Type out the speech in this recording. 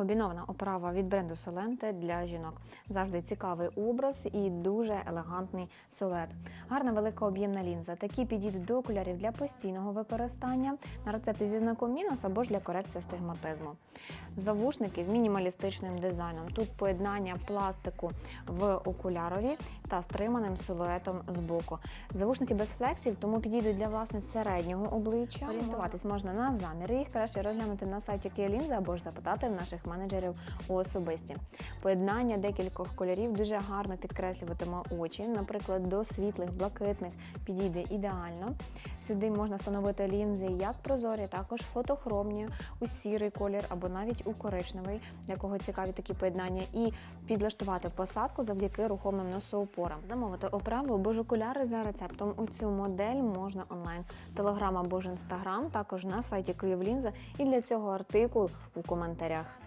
Комбінована оправа від бренду Solente для жінок. Завжди цікавий образ і дуже елегантний силует. Гарна велика об'ємна лінза. Такі підійдуть до окулярів для постійного використання на рецепти зі знаком мінус або ж для корекції стигматизму. Завушники з мінімалістичним дизайном. Тут поєднання пластику в окулярові та стриманим силуетом збоку. Завушники без флексів, тому підійдуть для власниць середнього обличчя. Орієнтуватись можна на заміри. Їх краще розглянути на сайті Київлінзи або ж запитати в наших менеджерів у особисті. Поєднання декількох кольорів дуже гарно підкреслюватиме очі. Наприклад, до світлих, блакитних підійде ідеально. Сюди можна встановити лінзи як прозорі, також фотохромні, у сірий колір або навіть у коричневий, для кого цікаві такі поєднання, і підлаштувати посадку завдяки рухомим носоупорам. Замовити оправу або ж окуляри за рецептом. У цю модель можна онлайн. Телеграм або ж інстаграм, також на сайті Київлінза. І для цього артикул у коментарях.